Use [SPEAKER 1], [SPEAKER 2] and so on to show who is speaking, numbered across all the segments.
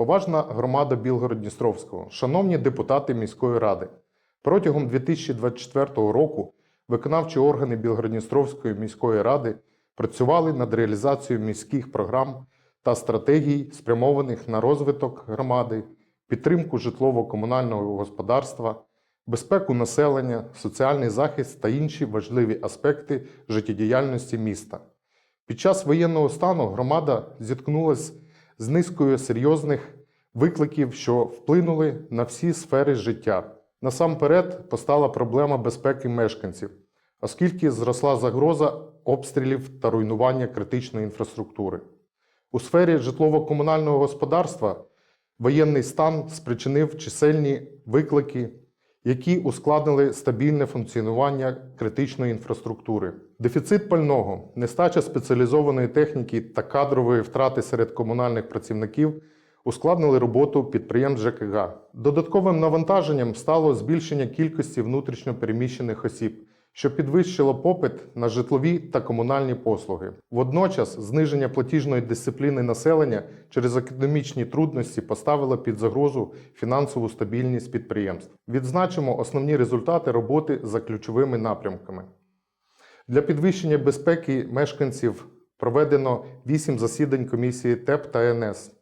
[SPEAKER 1] Поважна громада Білгород-Дністровського, шановні депутати міської ради, протягом 2024 року виконавчі органи Білгород-Дністровської міської ради працювали над реалізацією міських програм та стратегій, спрямованих на розвиток громади, підтримку житлово-комунального господарства, безпеку населення, соціальний захист та інші важливі аспекти життєдіяльності міста. Під час воєнного стану громада зіткнулася з низкою серйозних викликів, що вплинули на всі сфери життя. Насамперед постала проблема безпеки мешканців, оскільки зросла загроза обстрілів та руйнування критичної інфраструктури. У сфері житлово-комунального господарства воєнний стан спричинив чисельні виклики, які ускладнили стабільне функціонування критичної інфраструктури. Дефіцит пального, нестача спеціалізованої техніки та кадрової втрати серед комунальних працівників ускладнили роботу підприємств ЖКГ. Додатковим навантаженням стало збільшення кількості внутрішньо переміщених осіб, що підвищило попит на житлові та комунальні послуги. Водночас, зниження платіжної дисципліни населення через економічні трудності поставило під загрозу фінансову стабільність підприємств. Відзначимо основні результати роботи за ключовими напрямками. Для підвищення безпеки мешканців проведено 8 засідань комісії ТЕП та НС.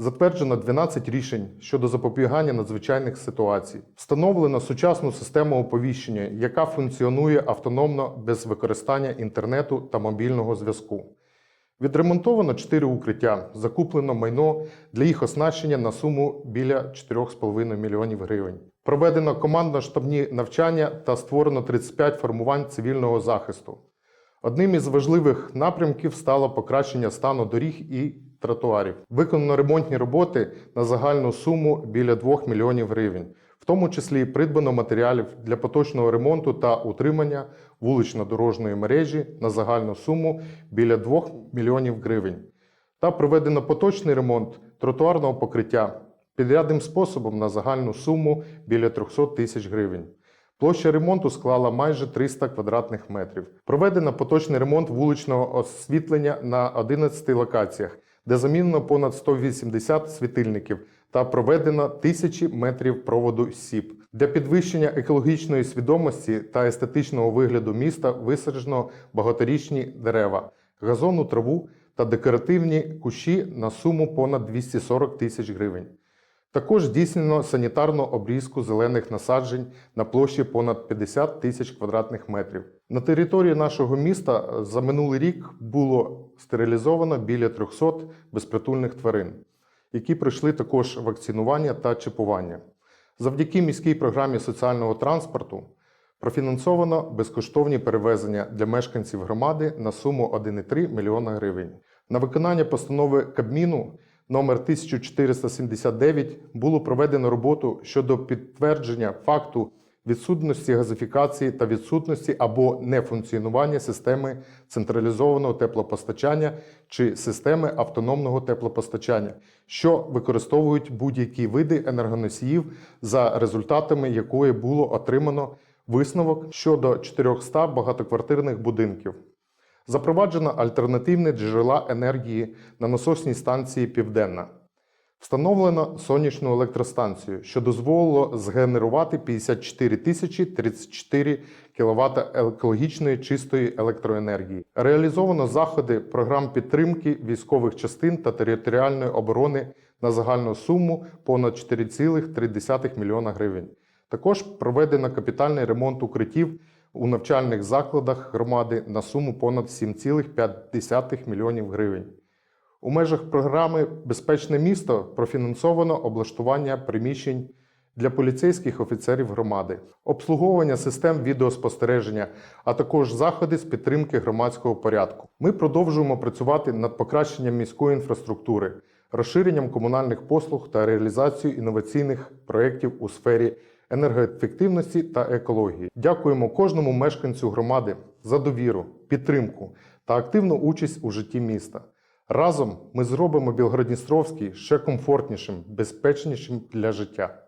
[SPEAKER 1] Затверджено 12 рішень щодо запобігання надзвичайних ситуацій. Встановлено сучасну систему оповіщення, яка функціонує автономно без використання інтернету та мобільного зв'язку. Відремонтовано 4 укриття, закуплено майно для їх оснащення на суму біля 4,5 мільйонів гривень. Проведено командно-штабні навчання та створено 35 формувань цивільного захисту. Одним із важливих напрямків стало покращення стану доріг і тротуарів. Виконано ремонтні роботи на загальну суму біля 2 мільйонів гривень, в тому числі придбано матеріалів для поточного ремонту та утримання вулично-дорожньої мережі на загальну суму біля 2 мільйонів гривень. Та проведено поточний ремонт тротуарного покриття підрядним способом на загальну суму біля 300 тисяч гривень. Площа ремонту склала майже 300 квадратних метрів. Проведено поточний ремонт вуличного освітлення на 11 локаціях, де замінено понад 180 світильників та проведено тисячі метрів проводу сіп. Для підвищення екологічної свідомості та естетичного вигляду міста висаджено багаторічні дерева, газонну траву та декоративні кущі на суму понад 240 тисяч гривень. Також здійснено санітарну обрізку зелених насаджень на площі понад 50 тисяч квадратних метрів. На території нашого міста за минулий рік було стерилізовано біля 300 безпритульних тварин, які пройшли також вакцинування та чіпування. Завдяки міській програмі соціального транспорту профінансовано безкоштовні перевезення для мешканців громади на суму 1,3 мільйона гривень. На виконання постанови Кабміну номер 1479 було проведено роботу щодо підтвердження факту відсутності газифікації та відсутності або нефункціонування системи централізованого теплопостачання чи системи автономного теплопостачання, що використовують будь-які види енергоносіїв, за результатами якої було отримано висновок щодо 400 багатоквартирних будинків. Запроваджено альтернативні джерела енергії на насосній станції Південна. Встановлено сонячну електростанцію, що дозволило згенерувати 54 тисячі 34 кВт екологічної чистої електроенергії. Реалізовано заходи програм підтримки військових частин та територіальної оборони на загальну суму понад 4,3 мільйона гривень. Також проведено капітальний ремонт укриттів у навчальних закладах громади на суму понад 7,5 мільйонів гривень. У межах програми Безпечне місто профінансовано облаштування приміщень для поліцейських офіцерів громади, обслуговування систем відеоспостереження, а також заходи з підтримки громадського порядку. Ми продовжуємо працювати над покращенням міської інфраструктури, розширенням комунальних послуг та реалізацією інноваційних проєктів у сфері енергоефективності та екології. Дякуємо кожному мешканцю громади за довіру, підтримку та активну участь у житті міста. Разом ми зробимо Білгородністровський ще комфортнішим, безпечнішим для життя.